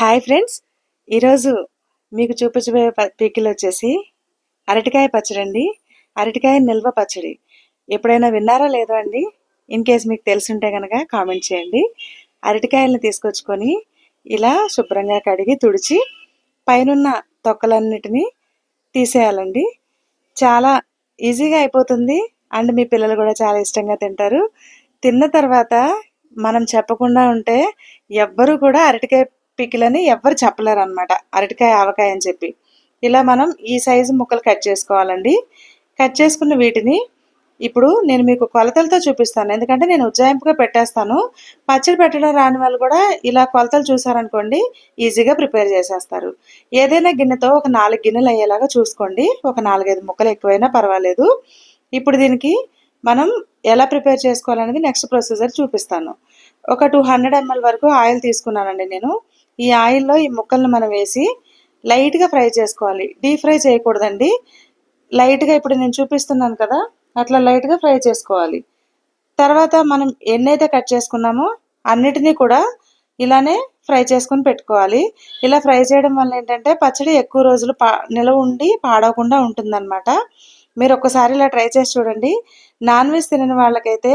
Hi friends. ఈరోజు మీకు చూపించబోయే ప- పికిల్ వచ్చేసి అరటికాయ పచ్చడి అండి. అరటికాయ నిల్వ పచ్చడి. ఎప్పుడైనా విన్నారా లేదో అండి? ఇన్ కేస్ మీకు తెలుసుంటే కనుక కామెంట్ చేయండి. అరటికాయలను తీసుకొచ్చుకొని ఇలా శుభ్రంగా కడిగి తుడిచి పైనున్న తొక్కలన్నిటినీ తీసేయాలండి. చాలా ఈజీగా అయిపోతుంది. అండ్ మీ పిల్లలు కూడా చాలా ఇష్టంగా తింటారు. తిన్న తర్వాత మనం చెప్పకుండా ఉంటే ఎవ్వరూ కూడా అరటికాయ పికిలని ఎవ్వరు చెప్పలేరు అనమాట అరటికాయ ఆవకాయ అని చెప్పి. ఇలా మనం ఈ సైజు ముక్కలు కట్ చేసుకోవాలండి. కట్ చేసుకున్న వీటిని ఇప్పుడు నేను మీకు కొలతలతో చూపిస్తాను. ఎందుకంటే నేను ఉజ్జాయింపుగా పెట్టేస్తాను. పచ్చడి పెట్టడం రాని వాళ్ళు కూడా ఇలా కొలతలు చూసారనుకోండి ఈజీగా ప్రిపేర్ చేసేస్తారు. ఏదైనా గిన్నెతో ఒక నాలుగు గిన్నెలు అయ్యేలాగా చూసుకోండి. ఒక నాలుగైదు ముక్కలు ఎక్కువైనా పర్వాలేదు. ఇప్పుడు దీనికి మనం ఎలా ప్రిపేర్ చేసుకోవాలనేది నెక్స్ట్ ప్రొసీజర్ చూపిస్తాను. ఒక టూ హండ్రెడ్ ఎంఎల్ వరకు ఆయిల్ తీసుకున్నానండి నేను. ఈ ఆయిల్లో ఈ ముక్కలను మనం వేసి లైట్గా ఫ్రై చేసుకోవాలి. డీప్ ఫ్రై చేయకూడదండి. లైట్గా ఇప్పుడు నేను చూపిస్తున్నాను కదా అట్లా లైట్గా ఫ్రై చేసుకోవాలి. తర్వాత మనం ఎన్నైతే కట్ చేసుకున్నామో అన్నిటినీ కూడా ఇలానే ఫ్రై చేసుకొని పెట్టుకోవాలి. ఇలా ఫ్రై చేయడం వల్ల ఏంటంటే పచ్చడి ఎక్కువ రోజులు పా నిలవ ఉండి పాడవకుండా ఉంటుందన్నమాట. మీరు ఒక్కసారి ఇలా ట్రై చేసి చూడండి. నాన్ వెజ్ తినని వాళ్ళకైతే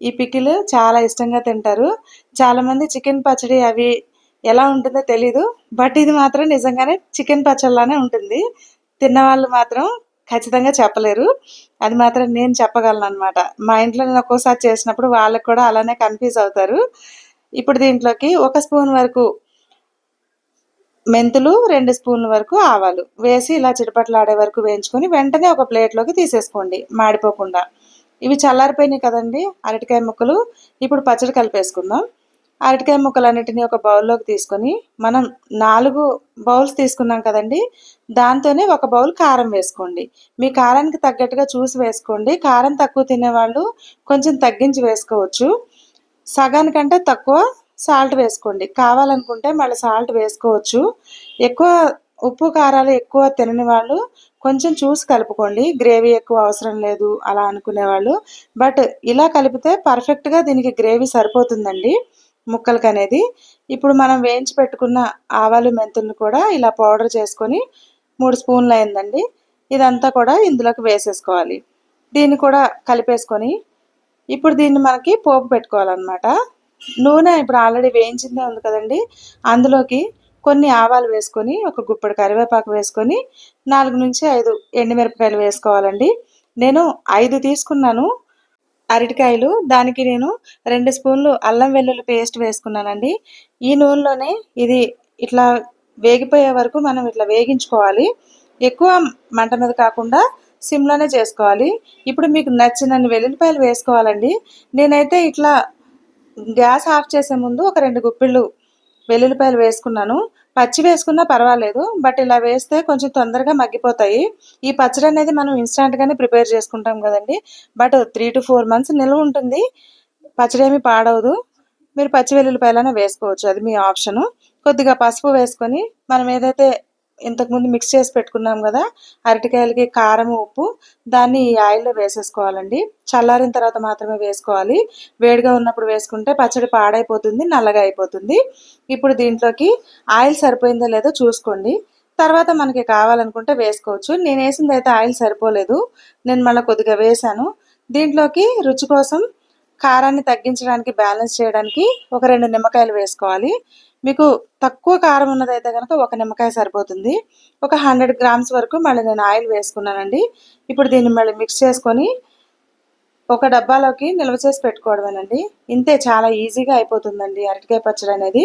ఈ పికిల్ చాలా ఇష్టంగా తింటారు. చాలామంది చికెన్ పచ్చడి అవి ఎలా ఉంటుందో తెలీదు. బట్ ఇది మాత్రం నిజంగానే చికెన్ పచ్చళ్ళలానే ఉంటుంది. తిన్న వాళ్ళు మాత్రం ఖచ్చితంగా చెప్పలేరు. అది మాత్రం నేను చెప్పగలను అనమాట మా ఇంట్లో నేను ఒక్కోసారి చేసినప్పుడు వాళ్ళకి కూడా అలానే కన్ఫ్యూజ్ అవుతారు. ఇప్పుడు దీంట్లోకి ఒక స్పూన్ వరకు మెంతులు రెండు స్పూన్ల వరకు ఆవాలు వేసి ఇలా చిటపట్లాడే వరకు వేయించుకొని వెంటనే ఒక ప్లేట్లోకి తీసేసుకోండి మాడిపోకుండా. ఇవి చల్లారిపోయినాయి కదండి అరటికాయ ముక్కలు. ఇప్పుడు పచ్చడి కలిపేసుకుందాం. అరటికాయ ముక్కలన్నిటిని ఒక బౌల్లోకి తీసుకొని మనం నాలుగు బౌల్స్ తీసుకున్నాం కదండి దాంతోనే ఒక బౌల్ కారం వేసుకోండి. మీ కారానికి తగ్గట్టుగా చూసి వేసుకోండి. కారం తక్కువ తినేవాళ్ళు కొంచెం తగ్గించి వేసుకోవచ్చు. సగానికంటే తక్కువ సాల్ట్ వేసుకోండి. కావాలనుకుంటే మళ్ళీ సాల్ట్ వేసుకోవచ్చు. ఎక్కువ ఉప్పు కారాలు ఎక్కువ తినని వాళ్ళు కొంచెం చూసి కలుపుకోండి. గ్రేవీ ఎక్కువ అవసరం లేదు అలా అనుకునే వాళ్ళు. బట్ ఇలా కలిపితే పర్ఫెక్ట్గా దీనికి గ్రేవీ సరిపోతుందండి. ముక్కలకి అనేది ఇప్పుడు మనం వేయించి పెట్టుకున్న ఆవాలు మెంతులను కూడా ఇలా పౌడర్ చేసుకొని మూడు స్పూన్లు అయిందండి. ఇదంతా కూడా ఇందులోకి వేసేసుకోవాలి. దీన్ని కూడా కలిపేసుకొని ఇప్పుడు దీన్ని మనకి పోపు పెట్టుకోవాలన్నమాట. నూనె ఇప్పుడు ఆల్రెడీ వేయించిందే ఉంది కదండి. అందులోకి కొన్ని ఆవాలు వేసుకొని ఒక గుప్పడి కరివేపాకు వేసుకొని నాలుగు నుంచి ఐదు ఎండుమిరపకాయలు వేసుకోవాలండి. నేను ఐదు తీసుకున్నాను. అరటికాయలు దానికి నేను రెండు స్పూన్లు అల్లం వెల్లుల్లి పేస్ట్ వేసుకున్నానండి. ఈ నూనెలోనే ఇది ఇట్లా వేగిపోయే వరకు మనం ఇట్లా వేగించుకోవాలి. ఎక్కువ మంట మీద కాకుండా సిమ్లోనే చేసుకోవాలి. ఇప్పుడు మీకు నచ్చినన్ని వెల్లుల్లిపాయలు వేసుకోవాలండి. నేనైతే ఇట్లా గ్యాస్ ఆఫ్ చేసే ముందు ఒక రెండు గుప్పిళ్ళు వెల్లుల్లిపాయలు వేసుకున్నాను. పచ్చి వేసుకున్నా పర్వాలేదు బట్ ఇలా వేస్తే కొంచెం తొందరగా మగ్గిపోతాయి. ఈ పచ్చడి అనేది మనం ఇన్స్టాంట్గానే ప్రిపేర్ చేసుకుంటాం కదండి. But three to four months నిల్వ ఉంటుంది. పచ్చడి ఏమి పాడవదు. మీరు పచ్చి వెల్లుల్లిపాయలనే వేసుకోవచ్చు. అది మీ ఆప్షను. కొద్దిగా పసుపు వేసుకొని మనం ఏదైతే ఇంతకుముందు మిక్స్ చేసి పెట్టుకున్నాం కదా అరటికాయలకి కారం ఉప్పు దాన్ని ఈ ఆయిల్లో వేసేసుకోవాలండి. చల్లారిన తర్వాత మాత్రమే వేసుకోవాలి. వేడిగా ఉన్నప్పుడు వేసుకుంటే పచ్చడి పాడైపోతుంది నల్లగా అయిపోతుంది. ఇప్పుడు దీంట్లోకి ఆయిల్ సరిపోయిందో లేదో చూసుకోండి. తర్వాత మనకి కావాలనుకుంటే వేసుకోవచ్చు. నేను వేసింది అయితే ఆయిల్ సరిపోలేదు. నేను మళ్ళీ కొద్దిగా వేసాను. దీంట్లోకి రుచి కోసం కారాన్ని తగ్గించడానికి బ్యాలెన్స్ చేయడానికి ఒక రెండు నిమ్మకాయలు వేసుకోవాలి. మీకు తక్కువ కారం ఉన్నదైతే కనుక ఒక నిమ్మకాయ సరిపోతుంది. ఒక హండ్రెడ్ గ్రామ్స్ వరకు మళ్ళీ నేను ఆయిల్ వేసుకున్నానండి. ఇప్పుడు దీన్ని మళ్ళీ మిక్స్ చేసుకొని ఒక డబ్బాలోకి నిల్వ చేసి పెట్టుకోవడమేనండి. ఇంతే చాలా ఈజీగా అయిపోతుందండి అరటికాయ పచ్చడి అనేది.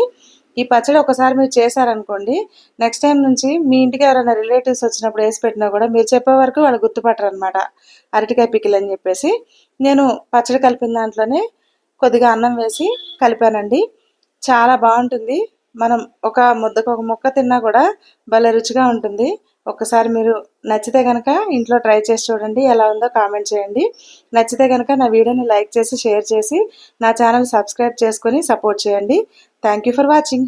ఈ పచ్చడి ఒకసారి మీరు చేశారనుకోండి నెక్స్ట్ టైం నుంచి మీ ఇంటికి ఎవరైనా రిలేటివ్స్ వచ్చినప్పుడు వేసి పెట్టినా కూడా మీరు చెప్పే వరకు వాళ్ళు గుర్తుపట్టరు అనమాట అరటికాయ పికిల్ అని చెప్పేసి. నేను పచ్చడి కలిపిన దాంట్లోనే కొద్దిగా అన్నం వేసి కలిపానండి. చాలా బాగుంటుంది. మనం ఒక ముద్దకు ఒక ముక్క తిన్నా కూడా భలే రుచిగా ఉంటుంది. ఒకసారి మీరు నచ్చితే కనుక ఇంట్లో ట్రై చేసి చూడండి ఎలా ఉందో కామెంట్ చేయండి. నచ్చితే కనుక నా వీడియోని లైక్ చేసి షేర్ చేసి నా ఛానల్ సబ్స్క్రైబ్ చేసుకొని సపోర్ట్ చేయండి. Thank you for watching.